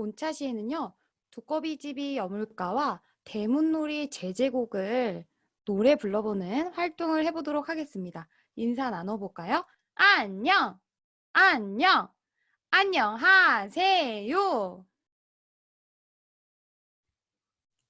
본차시에는요, 두꺼비집이 여물가와 대문놀이 제제곡을 노래 불러보는 활동을 해보도록 하겠습니다. 인사 나눠볼까요? 안녕! 안녕! 안녕하세요!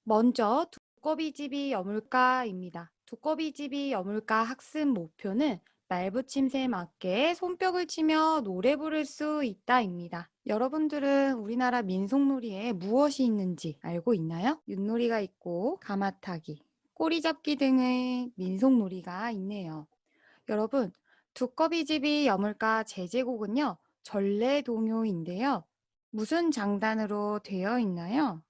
먼저 두꺼비집이 여물가입니다. 두꺼비집이 여물가 학습 목표는 말붙임새에 맞게 손뼉을 치며 노래 부를 수 있다입니다. 여러분들은 우리나라 민속놀이에 무엇이 있는지 알고 있나요? 윷놀이가 있고 가마타기, 꼬리잡기 등의 민속놀이가 있네요. 여러분, 두꺼비집이 여물가 제제곡은요, 전래동요인데요. 무슨 장단으로 되어 있나요?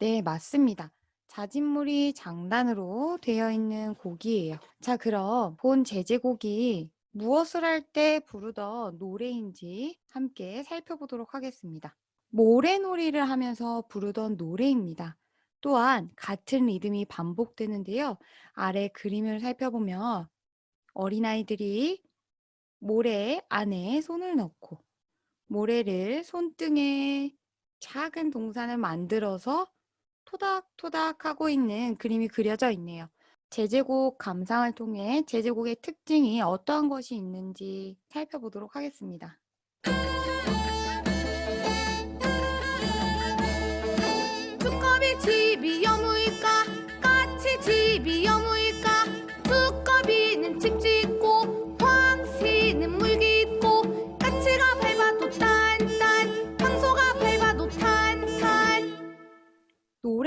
네, 맞습니다. 자진물이 장단으로 되어 있는 곡이에요. 자, 그럼 본 제제곡이 무엇을 할 때 부르던 노래인지 함께 살펴보도록 하겠습니다. 모래놀이를 하면서 부르던 노래입니다. 또한 같은 리듬이 반복되는데요. 아래 그림을 살펴보면 어린아이들이 모래 안에 손을 넣고 모래를 손등에 작은 동산을 만들어서 토닥토닥 하고 있는 그림이 그려져 있네요. 제제곡 감상을 통해 제제곡의 특징이 어떠한 것이 있는지 살펴보도록 하겠습니다. 두꺼비 집이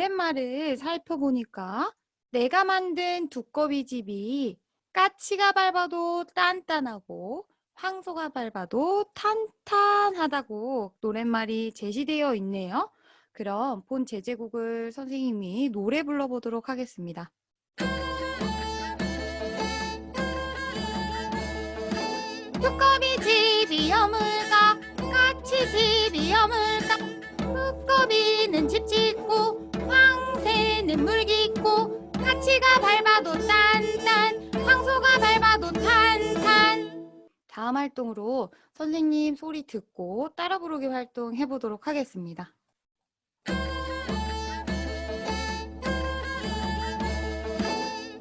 노랫말을 살펴보니까 내가 만든 두꺼비 집이 까치가 밟아도 단단하고 황소가 밟아도 탄탄하다고 노랫말이 제시되어 있네요. 그럼 본 제제곡을 선생님이 노래 불러보도록 하겠습니다. 두꺼비 집이 여물까 까치 집이 여물까 두꺼비는 집 짓고 황새는 물 깃고 까치가 밟아도 딴딴 황소가 밟아도 탄탄. 다음 활동으로 선생님 소리 듣고 따라 부르기 활동 해보도록 하겠습니다.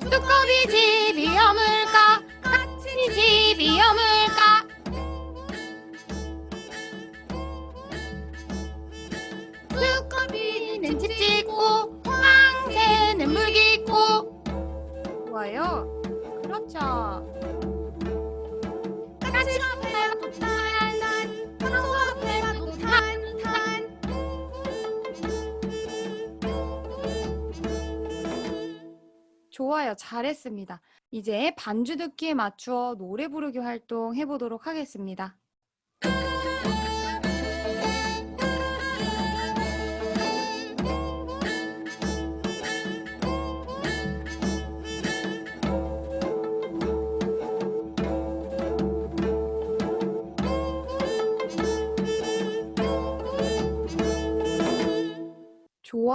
두꺼비 집이 여물까? 까치 집이 여물까 황새는 물 깃고. 좋아요. 그렇죠. 탄탄 좋아요. 잘했습니다. 이제 반주 듣기에 맞추어 노래 부르기 활동 해보도록 하겠습니다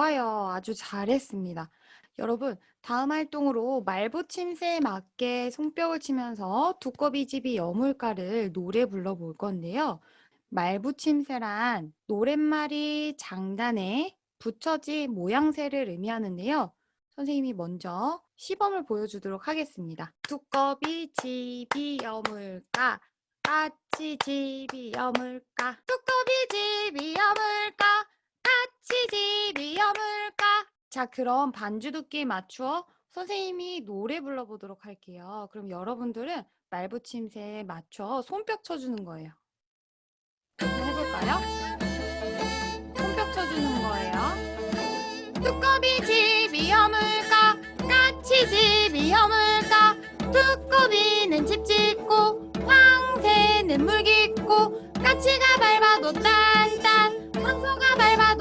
좋아요. 아주 잘했습니다. 여러분, 다음 활동으로 말붙임새에 맞게 손뼉을 치면서 두꺼비집이 여물가를 노래 불러볼 건데요. 말붙임새란 노랫말이 장단에 붙여진 모양새를 의미하는데요. 선생님이 먼저 시범을 보여주도록 하겠습니다. 두꺼비 집이 여물까, 까치 집이 여물까, 두꺼비 집이 여물까, 집이 여물까. 자, 그럼 반주 듣기에 맞추어 선생님이 노래 불러보도록 할게요. 그럼 여러분들은 말 붙임새에 맞춰 손뼉 쳐주는 거예요. 해볼까요? 손뼉 쳐주는 거예요. 두꺼비 집이 여물까, 까치 집이 여물까, 두꺼비는 집 짓고, 황새는 물 깃고, 까치가 밟아도 딴딴, 황소가 탄탄.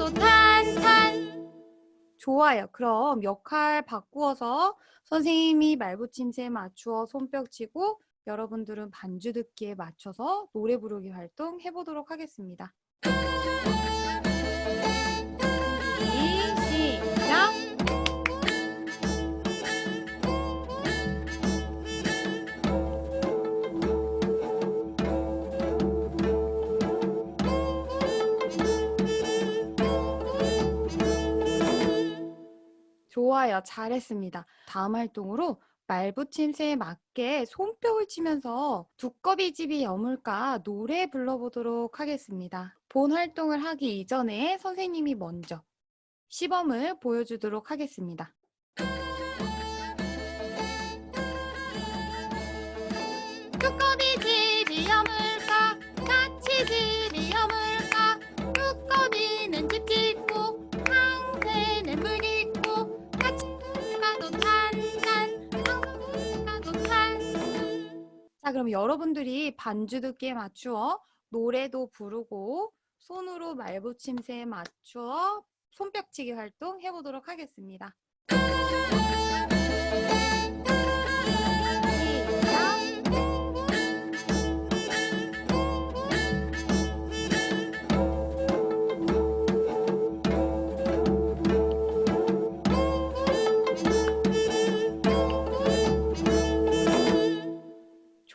좋아요. 그럼 역할 바꾸어서 선생님이 말붙임새에 맞추어 손뼉 치고 여러분들은 반주 듣기에 맞춰서 노래 부르기 활동 해보도록 하겠습니다. 좋아요. 잘했습니다. 다음 활동으로 말붙임새에 맞게 손뼉을 치면서 두꺼비집이 여물까 노래 불러보도록 하겠습니다. 본 활동을 하기 이전에 선생님이 먼저 시범을 보여주도록 하겠습니다. 자 그럼 여러분들이 반주 듣기에 맞추어 노래도 부르고 손으로 말붙임새에 맞추어 손뼉치기 활동 해보도록 하겠습니다.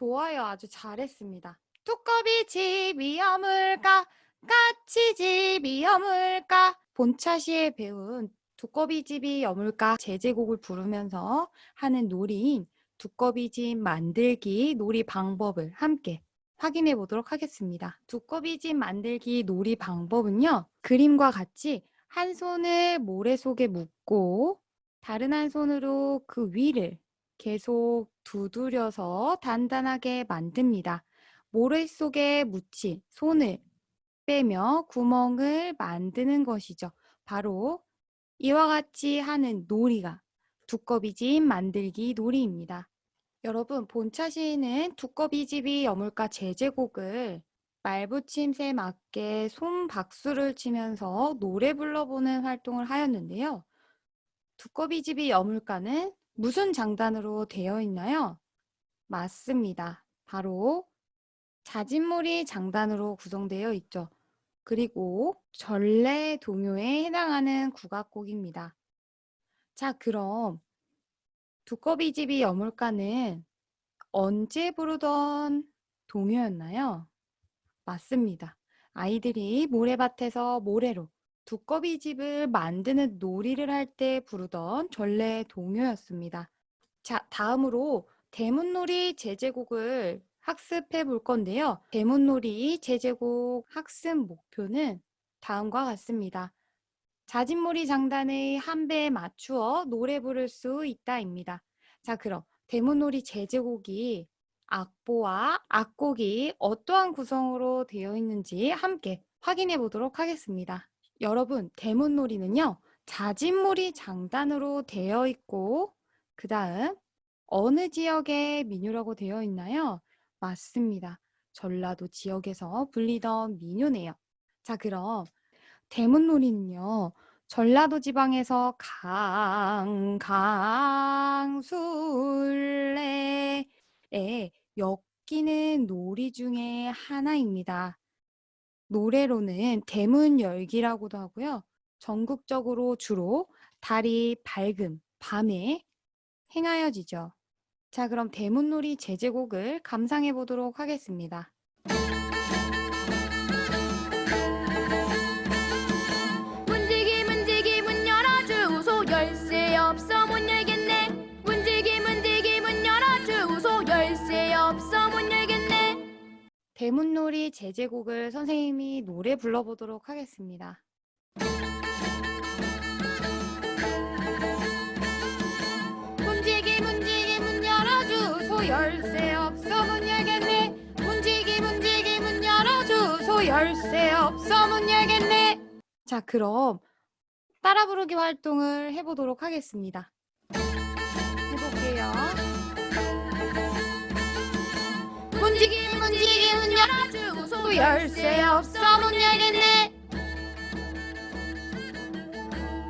좋아요. 아주 잘했습니다. 두꺼비 집이 여물까? 까치 집이 여물까? 본차시에 배운 두꺼비 집이 여물까? 제제곡을 부르면서 하는 놀이인 두꺼비 집 만들기 놀이 방법을 함께 확인해 보도록 하겠습니다. 두꺼비 집 만들기 놀이 방법은요. 그림과 같이 한 손을 모래 속에 묶고 다른 한 손으로 그 위를 계속 두드려서 단단하게 만듭니다. 모래 속에 묻힌 손을 빼며 구멍을 만드는 것이죠. 바로 이와 같이 하는 놀이가 두꺼비집 만들기 놀이입니다. 여러분, 본차시에는 두꺼비집이 여물까 제제곡을 말붙임새 맞게 손박수를 치면서 노래 불러보는 활동을 하였는데요. 두꺼비집이 여물까는 무슨 장단으로 되어 있나요? 맞습니다. 바로 자진몰이 장단으로 구성되어 있죠. 그리고 전래 동요에 해당하는 국악곡입니다. 자, 그럼 두꺼비집이 여물까는 언제 부르던 동요였나요? 맞습니다. 아이들이 모래밭에서 모래로 두꺼비 집을 만드는 놀이를 할 때 부르던 전래 동요였습니다. 자, 다음으로 대문놀이 제제곡을 학습해 볼 건데요. 대문놀이 제제곡 학습 목표는 다음과 같습니다. 자진몰이 장단의 한 배에 맞추어 노래 부를 수 있다입니다. 자, 그럼 대문놀이 제제곡이 악보와 악곡이 어떠한 구성으로 되어 있는지 함께 확인해 보도록 하겠습니다. 여러분, 대문놀이는요, 자진몰이 장단으로 되어 있고, 그 다음, 어느 지역의 민요라고 되어 있나요? 맞습니다. 전라도 지역에서 불리던 민요네요. 자, 그럼 대문놀이는요, 전라도 지방에서 강, 강, 술래에 엮이는 놀이 중에 하나입니다. 노래로는 대문 열기라고도 하고요. 전국적으로 주로 달이 밝은 밤에 행하여지죠. 자, 그럼 대문놀이 제제곡을 감상해 보도록 하겠습니다. 대문놀이 제제곡을 선생님이 노래 불러보도록 하겠습니다. 문지기 문지기 문 열어주 소 열쇠 없어 못 열겠네 문지기 문지기 문 열어주 소 열쇠 없어 못 열겠네 자 그럼 따라 부르기 활동을 해보도록 하겠습니다. 열어주소 열쇠 없어 못 열겠네.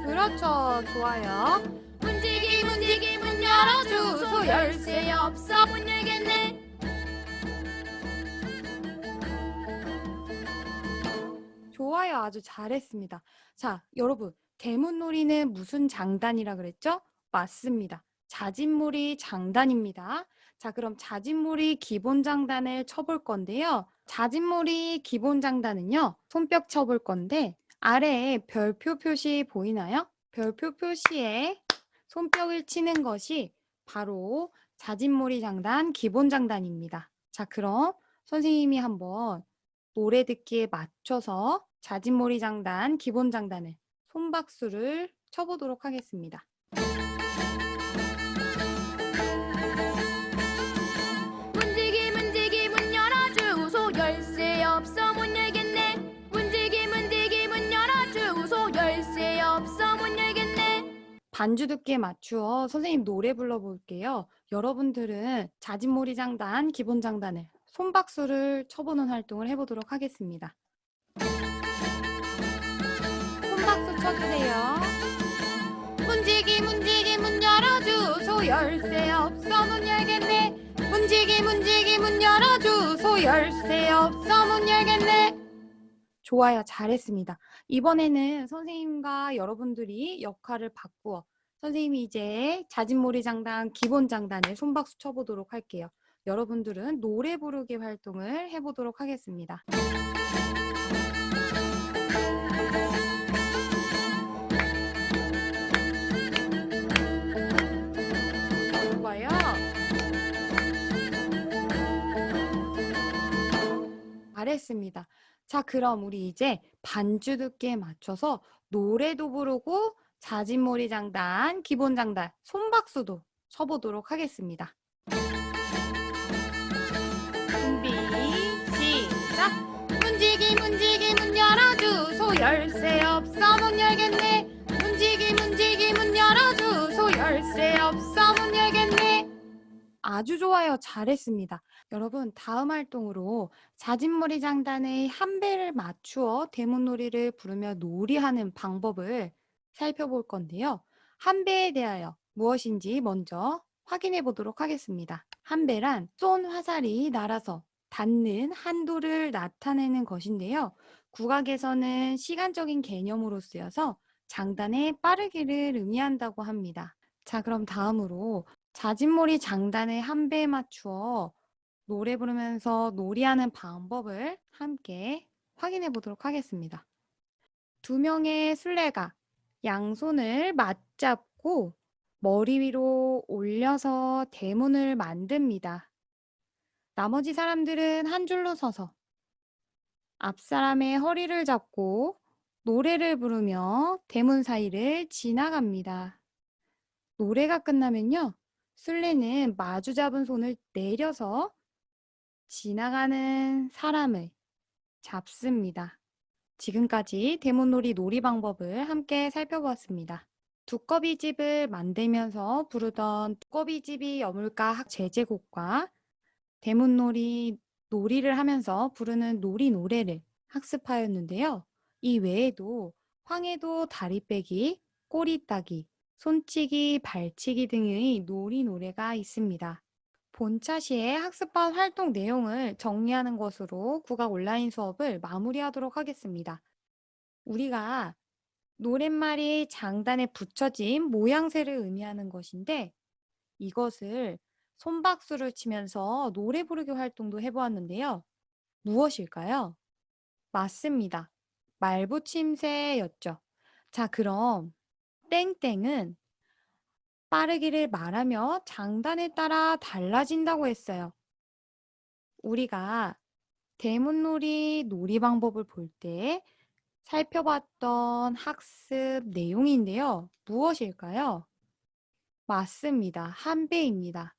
그렇죠. 좋아요. 문지기 문지기 문 열어주소 열쇠 없어 못 열겠네 좋아요. 아주 잘했습니다. 자, 여러분. 대문놀이는 무슨 장단이라 그랬죠? 맞습니다. 자진몰이 장단입니다. 자, 그럼 자진몰이 기본 장단을 쳐볼 건데요. 자진몰이 기본 장단은요. 손뼉 쳐볼 건데 아래에 별표 표시 보이나요? 별표 표시에 손뼉을 치는 것이 바로 자진몰이 장단, 기본 장단입니다. 자, 그럼 선생님이 한번 노래 듣기에 맞춰서 자진몰이 장단, 기본 장단을 손박수를 쳐보도록 하겠습니다. 없어 못 열겠네 문지기 문지기 문 열어주소 열쇠 없어 못 열겠네 반주 듣기에 맞추어 선생님 노래 불러볼게요. 여러분들은 자진몰이 장단, 기본 장단을 손박수를 쳐보는 활동을 해보도록 하겠습니다. 손박수 쳐주세요. 문지기 문지기 문 열어주소 열쇠 없어 문 문지기 문지기 문 열어주소 열쇠 없어 문 열겠네. 좋아요. 잘했습니다. 이번에는 선생님과 여러분들이 역할을 바꾸어 선생님이 이제 자진몰이 장단 기본 장단에 손박수 쳐보도록 할게요. 여러분들은 노래 부르기 활동을 해보도록 하겠습니다 잘했습니다. 자, 그럼 우리 이제 반주 듣기에 맞춰서 노래도 부르고 자진몰이 장단, 기본 장단, 손박수도 쳐보도록 하겠습니다. 준비, 시작! 문지기 문지기 문 열어주소 열쇠 없어 못 열겠네 문지기 문지기 문 열어주소 열쇠 없어 못 열겠네 아주 좋아요 잘했습니다 여러분 다음 활동으로 자진몰이 장단의 한 배를 맞추어 대문놀이를 부르며 놀이하는 방법을 살펴볼 건데요 한 배에 대하여 무엇인지 먼저 확인해 보도록 하겠습니다 한 배란 쏜 화살이 날아서 닿는 한도를 나타내는 것인데요. 국악에서는 시간적인 개념으로 쓰여서 장단의 빠르기를 의미한다고 합니다. 자, 그럼 다음으로 자진몰이 장단의 한 배에 맞추어 노래 부르면서 놀이하는 방법을 함께 확인해 보도록 하겠습니다. 두 명의 술래가 양손을 맞잡고 머리 위로 올려서 대문을 만듭니다. 나머지 사람들은 한 줄로 서서 앞 사람의 허리를 잡고 노래를 부르며 대문 사이를 지나갑니다. 노래가 끝나면요. 술래는 마주 잡은 손을 내려서 지나가는 사람을 잡습니다. 지금까지 대문놀이 놀이 방법을 함께 살펴보았습니다. 두꺼비 집을 만들면서 부르던 두꺼비 집이 여물까 학 제제곡과 대문놀이 놀이를 하면서 부르는 놀이 노래를 학습하였는데요. 이 외에도 황해도 다리 빼기, 꼬리 따기, 손치기, 발치기 등의 놀이 노래가 있습니다. 본차시의 학습반 활동 내용을 정리하는 것으로 국악 온라인 수업을 마무리하도록 하겠습니다. 우리가 노랫말이 장단에 붙여진 모양새를 의미하는 것인데 이것을 손박수를 치면서 노래 부르기 활동도 해보았는데요. 무엇일까요? 맞습니다. 말붙임새였죠. 자, 그럼 땡땡은 빠르기를 말하며 장단에 따라 달라진다고 했어요. 우리가 대문놀이 놀이 방법을 볼 때 살펴봤던 학습 내용인데요. 무엇일까요? 맞습니다. 한배입니다.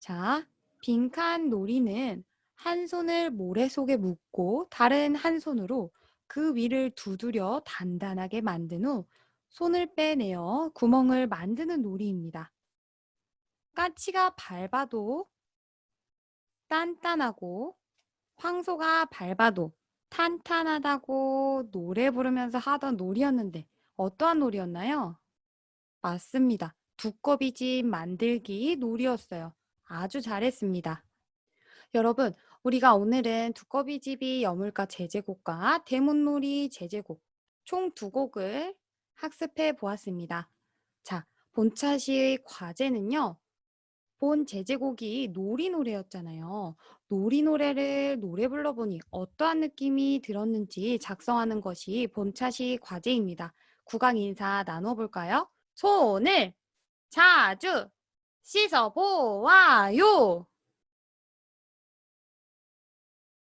자, 빈칸 놀이는 한 손을 모래 속에 묶고 다른 한 손으로 그 위를 두드려 단단하게 만든 후 손을 빼내어 구멍을 만드는 놀이입니다. 까치가 밟아도 단단하고 황소가 밟아도 탄탄하다고 노래 부르면서 하던 놀이였는데 어떠한 놀이였나요? 맞습니다. 두꺼비집 만들기 놀이였어요. 아주 잘했습니다. 여러분, 우리가 오늘은 두꺼비집이 여물가 제제곡과 대문놀이 제제곡 총 두 곡을 학습해 보았습니다. 자, 본차시 과제는요. 본 제제곡이 놀이 노래였잖아요. 놀이 노래를 노래 불러보니 어떠한 느낌이 들었는지 작성하는 것이 본차 시 과제입니다. 구강 인사 나눠볼까요? 손을 자주 씻어 보아요.